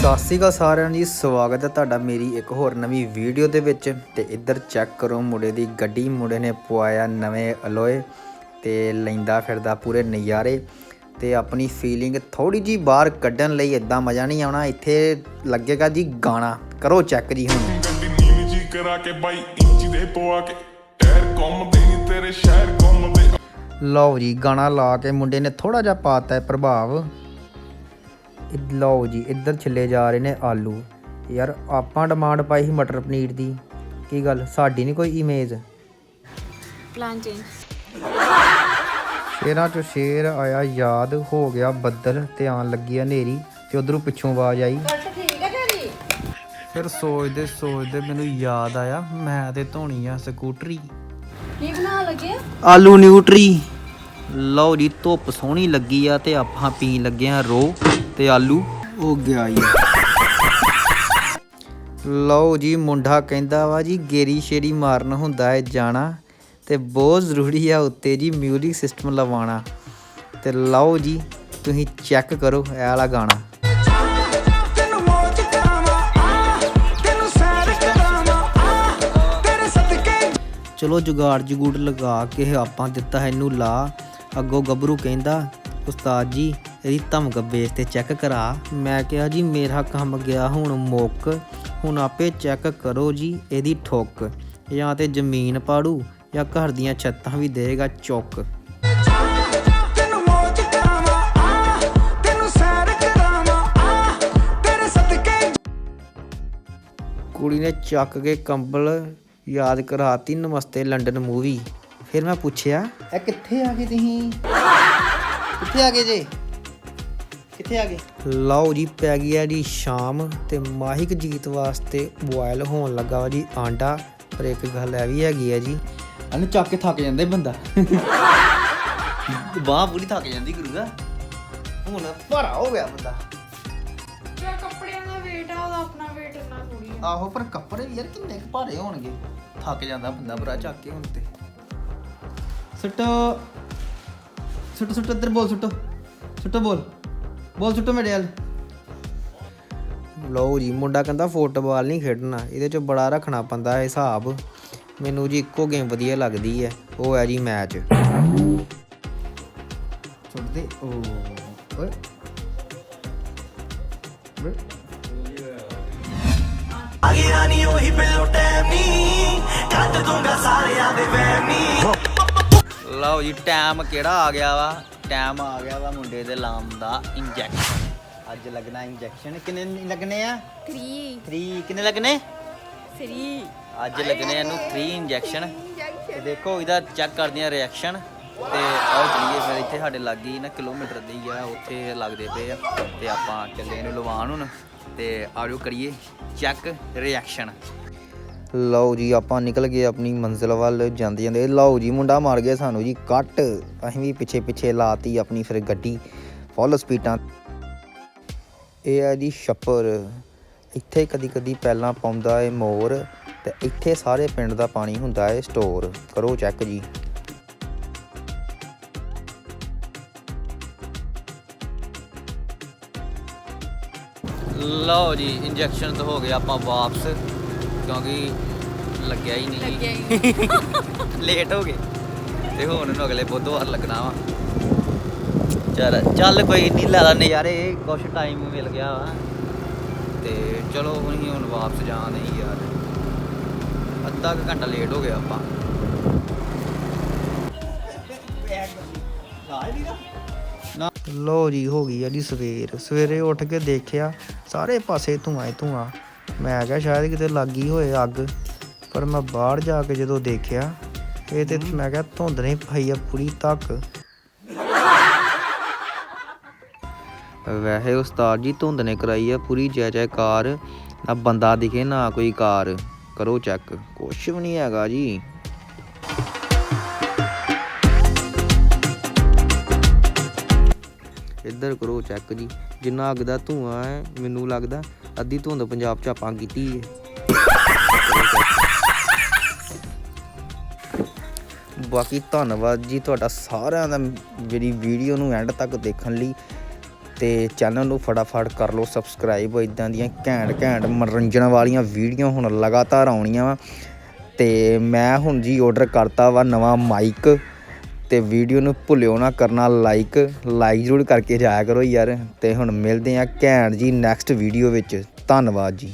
ਸਤਿ ਸ਼੍ਰੀ ਅਕਾਲ ਸਾਰਿਆਂ ਨੂੰ ਜੀ ਸਵਾਗਤ ਹੈ ਤੁਹਾਡਾ ਮੇਰੀ ਇੱਕ ਹੋਰ ਨਵੀਂ ਵੀਡੀਓ ਦੇ ਵਿੱਚ ਤੇ ਇੱਧਰ ਚੈੱਕ ਕਰੋ ਮੁੰਡੇ ਦੀ ਗੱਡੀ ਮੁੰਡੇ ਨੇ ਪਵਾਇਆ ਨਵੇਂ ਅਲੋਏ ਤੇ ਲੈਂਦਾ ਫਿਰਦਾ ਪੂਰੇ ਨਜ਼ਾਰੇ ਤੇ ਆਪਣੀ ਫੀਲਿੰਗ ਥੋੜੀ ਜੀ ਬਾਹਰ ਕੱਢਣ ਲਈ ਇਦਾਂ ਮਜ਼ਾ ਨਹੀਂ ਆਉਣਾ ਇੱਥੇ ਲੱਗੇਗਾ ਜੀ ਗਾਣਾ। ਕਰੋ ਚੈੱਕ ਜੀ ਹੁਣ। ਗੱਡੀ ਨੀਵੀਂ ਜੀ ਕਰਾ ਕੇ ਬਾਈ ਇੰਚ ਦੇ ਪਵਾ ਕੇ ਟਾਇਰ ਘੁੰਮਦੇ ਨੀ ਤੇਰੇ ਸ਼ਹਿਰ ਘੁੰਮਦੇ ਲਓ ਜੀ ਗਾਣਾ ਲਾ ਕੇ ਮੁੰਡੇ ਨੇ ਥੋੜਾ ਜਿਹਾ ਪਾਤਾ ਹੈ ਪ੍ਰਭਾਵ। ਲਓ ਜੀ ਇੱਧਰ ਛਿੱਲੇ ਜਾ ਰਹੇ ਨੇ ਆਲੂ। ਯਾਰ ਆਪਾਂ ਡਿਮਾਂਡ ਪਾਈ ਸੀ ਮਟਰ ਪਨੀਰ ਦੀ। ਕੀ ਗੱਲ? ਸਾਡੀ ਨਹੀਂ ਕੋਈ ਇਮੇਜ ਪਲਾਨ ਚੇਂਜ ਸ਼ੇਰਾਂ ਚੋਂ ਸ਼ੇਰ ਆਇਆ ਯਾਦ ਹੋ ਗਿਆ ਬੱਦਲ ਤੇ ਆਣ ਲੱਗੀ ਆ ਹਨੇਰੀ ਤੇ ਉਧਰੋਂ ਪਿੱਛੋਂ ਆਵਾਜ਼ ਆਈ। ਫਿਰ ਸੋਚਦੇ ਸੋਚਦੇ ਮੈਨੂੰ ਯਾਦ ਆਇਆ ਮੈਂ ਤੇ ਧੋਣੀ ਆ ਸਕੂਟਰੀ। ਕੀ ਬਣਾ ਲੱਗੇ? ਆਲੂ ਨਿਊਟਰੀ। ਲਓ ਜੀ ਧੁੱਪ ਸੋਹਣੀ ਲੱਗੀ ਆ ਤੇ ਆਪਾਂ ਪੀਣ ਲੱਗੇ ਆ ਰੋ ਤੇ ਆਲੂ। ਹੋ ਗਿਆ ਜੀ। ਲਓ ਜੀ ਮੁੰਡਾ ਕਹਿੰਦਾ ਵਾ ਜੀ ਗੇਰੀ ਸ਼ੇਰੀ ਮਾਰਨ ਹੁੰਦਾ ਹੈ ਜਾਣਾ ਤੇ ਬਹੁਤ ਜ਼ਰੂਰੀ ਆ ਉੱਤੇ ਜੀ ਮਿਊਜ਼ਿਕ ਸਿਸਟਮ ਲਵਾਉਣਾ। ਤੇ ਲਓ ਜੀ ਤੁਸੀਂ ਚੈੱਕ ਕਰੋ ਇਹ ਵਾਲਾ ਗਾਣਾ। ਚਲੋ ਜੁਗਾੜ ਜਗੂੜ ਲਗਾ ਕੇ ਆਪਾਂ ਦਿੱਤਾ ਇਹਨੂੰ ਲਾ। ਅੱਗੋਂ ਗੱਭਰੂ ਕਹਿੰਦਾ ਉਸਤਾਦ ਜੀ ਇਹਦੀ ਧਮਕ ਬੇਸ ਤੇ ਚੈੱਕ ਕਰਾ। ਮੈਂ ਕਿਹਾ ਜੀ, ਮੇਰਾ ਕੰਮ ਗਿਆ ਹੁਣ ਮੁੱਕ। ਹੁਣ ਆਪੇ ਚੈੱਕ ਕਰੋ ਜੀ, ਇਹਦੀ ਠੋਕ। ਜਾਂ ਤੇ ਜ਼ਮੀਨ ਪਾੜੂ, ਜਾਂ ਘਰ ਦੀਆਂ ਛੱਤਾਂ ਵੀ ਦੇਗਾ ਚੁੱਕ। ਕੁੜੀ ਨੇ ਚੱਕ ਕੇ ਕੰਬਲ ਯਾਦ ਕਰਾਤੀ ਨਮਸਤੇ ਲੰਡਨ ਮੂਵੀ। ਫਿਰ ਮੈਂ ਪੁੱਛਿਆ, ਇਹ ਕਿੱਥੇ ਆ ਗਏ ਤੁਸੀਂ? ਕਿੱਥੇ ਆ ਗਏ ਜੇ? ਕਿੱਥੇ ਆ ਗਏ? ਲਓ ਜੀ ਪੈ ਗਈ ਆ ਜੀ ਸ਼ਾਮ ਤੇ ਮਾਹਿਕ ਜੀਤ ਵਾਸਤੇ ਬੋਇਲ ਹੋਣ ਲੱਗਾ ਵਾ ਜੀ ਆਂਡਾ। ਪਰ ਇੱਕ ਗੱਲ ਇਹ ਵੀ ਹੈਗੀ ਆ ਜੀ। ਇਹਨੂੰ ਚੱਕ ਕੇ ਥੱਕ ਜਾਂਦਾ ਹੀ ਬੰਦਾ। ਬਾਹ ਪੂਰੀ ਥੱਕ ਜਾਂਦੀ ਗੁਰੂਗਾ ਹੁਣ ਭਾਰਾ ਹੋ ਗਿਆ ਬੰਦਾ। ਜਿਹੜਾ ਕੱਪੜਿਆਂ ਦਾ weight ਆ ਉਹਦਾ ਆਪਣਾ weight ਇੰਨਾ ਥੋੜੀ ਆ। ਆਹੋ ਪਰ ਕੱਪੜੇ ਯਾਰ ਕਿੰਨੇ ਕੁ ਭਾਰੇ ਹੋਣਗੇ। ਥੱਕ ਜਾਂਦਾ ਬੰਦਾ ਭਰਾ ਚੱਕ ਕੇ ਹੁਣ ਤੇ। ਸੁੱਟੋ। ਸੁੱਟੋ ਸੁੱਟੋ ਇੱਧਰ ਬੋਲ ਸੁੱਟੋ। ਸੁੱਟੋ ਬੋਲ। ਬੋਲ ਸੁੱਟੋ ਮੇਰੇ ਵੱਲ। ਲਓ ਜੀ ਮੁੰਡਾ ਕਹਿੰਦਾ ਫੁੱਟਬਾਲ ਨਹੀਂ ਖੇਡਣਾ ਇਹਦੇ ਚ ਬੜਾ ਰੱਖਣਾ ਪੈਂਦਾ ਹੈ ਹਿਸਾਬ। ਮੈਨੂੰ ਜੀ ਇੱਕੋ ਗੇਮ ਵਧੀਆ ਲੱਗਦੀ ਹੈ ਉਹ ਹੈ ਜੀ ਮੈਚ। ਸੁੱਟ ਦੇ ਓ ਓਏ। ਅਗੇ ਰਾਨੀ ਉਹੀ ਬਿੱਲੋ ਟੈਮੀ ਕੱਢ ਦੂੰਗਾ ਸਾਰਿਆਂ ਦੇ ਵਹਿਮੀ। ਲਓ ਜੀ ਟਾਈਮ ਕਿਹੜਾ ਆ ਗਿਆ ਵਾ? ਟਾਈਮ ਆ ਗਿਆ ਵਾ ਮੁੰਡੇ ਦੇ ਲਾਮ ਦਾ ਇੰਜੈਕਸ਼ਨ ਅੱਜ ਲੱਗਣਾ ਇੰਜੈਕਸ਼ਨ ਕਿੰਨੇ ਲੱਗਣੇ ਆ? 3 3 ਕਿੰਨੇ ਲੱਗਣੇ? 3 ਅੱਜ ਲੱਗਣੇ ਇਹਨੂੰ 3 ਇੰਜੈਕਸ਼ਨ ਤੇ ਦੇਖੋ ਇਹਦਾ ਚੈੱਕ ਕਰਦੇ ਆ ਰਿਐਕਸ਼ਨ ਤੇ ਆਓ ਚਲੀਏ ਫਿਰ ਇੱਥੇ ਸਾਡੇ ਲੱਗੀ ਨਾ ਕਿਲੋਮੀਟਰ ਦੀ ਆ ਉੱਥੇ ਲੱਗਦੇ ਪਏ ਆ। ਤੇ ਆਪਾਂ ਚੱਲੇ ਇਹਨੂੰ ਲਵਾਉਣ ਹੁਣ। ਤੇ ਆਜੋ ਕਰੀਏ ਚੈੱਕ ਰਿਐਕਸ਼ਨ ਲਓ ਜੀ, ਆਪਾਂ ਨਿਕਲ ਗਏ ਆਪਣੀ ਮੰਜ਼ਿਲ ਵੱਲ, ਜਾਂਦੇ ਜਾਂਦੇ, ਲਓ ਜੀ, ਮੁੰਡਾ ਮਾਰ ਗਿਆ ਸਾਨੂੰ ਜੀ, ਕੱਟ। ਅਸੀਂ ਵੀ ਪਿੱਛੇ ਪਿੱਛੇ ਲਾਤੀ ਆਪਣੀ ਫਿਰ ਗੱਡੀ ਫੁੱਲ ਸਪੀਡਾਂ ਇਹ ਹੈ ਜੀ ਛੱਪਰ। ਇੱਥੇ ਕਦੀ ਕਦੀ ਪਹਿਲਾਂ ਪਾਉਂਦਾ ਏ ਮੋਰ, ਤੇ ਇੱਥੇ ਸਾਰੇ ਪਿੰਡ ਦਾ ਪਾਣੀ ਹੁੰਦਾ ਏ ਸਟੋਰ। ਕਰੋ ਚੈੱਕ ਜੀ। ਲਓ ਜੀ ਇੰਜੈਕਸ਼ਨ ਤਾਂ ਹੋ ਗਿਆ ਆਪਾਂ ਵਾਪਸ। ਕਿਉਂਕਿ ਲੱਗਿਆ ਹੀ ਨਹੀਂ। ਲੱਗਿਆ ਹੀ ਲੇਟ ਹੋ ਗਏ। ਤੇ ਹੁਣ ਨੂੰ ਅਗਲੇ ਬੁੱਧਵਾਰ ਲੱਗਣਾ ਵਾ। ਚੱਲ ਚੱਲ ਕੋਈ ਨਹੀਂ ਲੈ ਲਾ ਨਜ਼ਾਰੇ। ਕੁਛ ਟਾਈਮ ਮਿਲ ਗਿਆ ਵਾ। ਤੇ ਚਲੋ ਹੁਣ ਹੀ ਹੁਣ ਵਾਪਸ ਜਾਣਾ ਹੀ ਯਾਰ ਅੱਧਾ ਕੁ ਘੰਟਾ ਲੇਟ ਹੋ ਗਿਆ ਆਪਾਂ। ਨਾ। ਲੋ ਜੀ ਹੋ ਗਈ ਆ ਜੀ ਸਵੇਰ। ਸਵੇਰੇ ਉੱਠ ਕੇ ਦੇਖਿਆ ਸਾਰੇ ਪਾਸੇ ਧੂਆਂ ਹੀ ਧੂਆਂ। ਮੈਂ ਕਿਹਾ ਸ਼ਾਇਦ ਕਿਤੇ ਲੱਗੀ ਹੋਏ ਅੱਗ, ਪਰ ਮੈਂ ਬਾਹਰ ਜਾ ਕੇ ਜਦੋਂ ਦੇਖਿਆ, ਇਹ ਤੇ ਮੈਂ ਕਿਹਾ ਧੁੰਦ ਨਹੀਂ ਪਈ ਆ, ਪੂਰੀ ਤੱਕ। ਵੈਸੇ ਉਸਤਾਦ ਜੀ ਧੁੰਦ ਨੇ ਕਰਾਈ ਆ ਪੂਰੀ ਜੈ ਜੈਕਾਰ, ਨਾ ਬੰਦਾ ਦਿਖੇ ਨਾ ਕੋਈ ਕਾਰ। ਕਰੋ ਚੈੱਕ ਕੁਛ ਵੀ ਨਹੀਂ ਹੈਗਾ ਜੀ। ਇੱਧਰ ਕਰੋ ਚੈੱਕ ਜੀ। ਜਿੰਨਾ ਅੱਗ ਦਾ ਧੂਆਂ ਹੈ, ਮੈਨੂੰ ਲੱਗਦਾ ਅੱਧੀ ਧੁੰਦ ਪੰਜਾਬ ਚ ਆਪਾਂ ਕੀਤੀ ਹੈ ਬਾਕੀ ਧੰਨਵਾਦ ਜੀ ਤੁਹਾਡਾ ਸਾਰਿਆਂ ਦਾ ਮੇਰੀ ਵੀਡੀਓ ਨੂੰ ਐਂਡ ਤੱਕ ਦੇਖਣ ਲਈ। ਤੇ ਚੈਨਲ ਨੂੰ ਫਟਾਫਟ ਕਰ ਲਓ ਸਬਸਕ੍ਰਾਈਬ ਇਦਾਂ ਦੀਆਂ ਘੈਂਟ ਘੈਂਟ ਮਨੋਰੰਜਨ ਵਾਲੀਆਂ ਵੀਡੀਓ ਹੁਣ ਲਗਾਤਾਰ ਆਉਣੀਆਂ ਵਾ। ਤੇ ਮੈਂ ਹੁਣ ਜੀ ਆਰਡਰ ਕਰਤਾ ਵਾ ਨਵਾਂ ਮਾਈਕ ਤੇ ਵੀਡੀਓ ਨੂੰ ਭੁੱਲਿਓ ਨਾ ਕਰਨਾ ਲਾਈਕ ਲਾਈਕ ਜ਼ਰੂਰ ਕਰਕੇ ਜਾਇਆ ਕਰੋ ਯਾਰ ਤੇ ਹੁਣ ਮਿਲਦੇ ਆ ਘੈਂਟ ਜੀ ਨੈਕਸਟ ਵੀਡੀਓ ਵਿੱਚ। ਧੰਨਵਾਦ ਜੀ।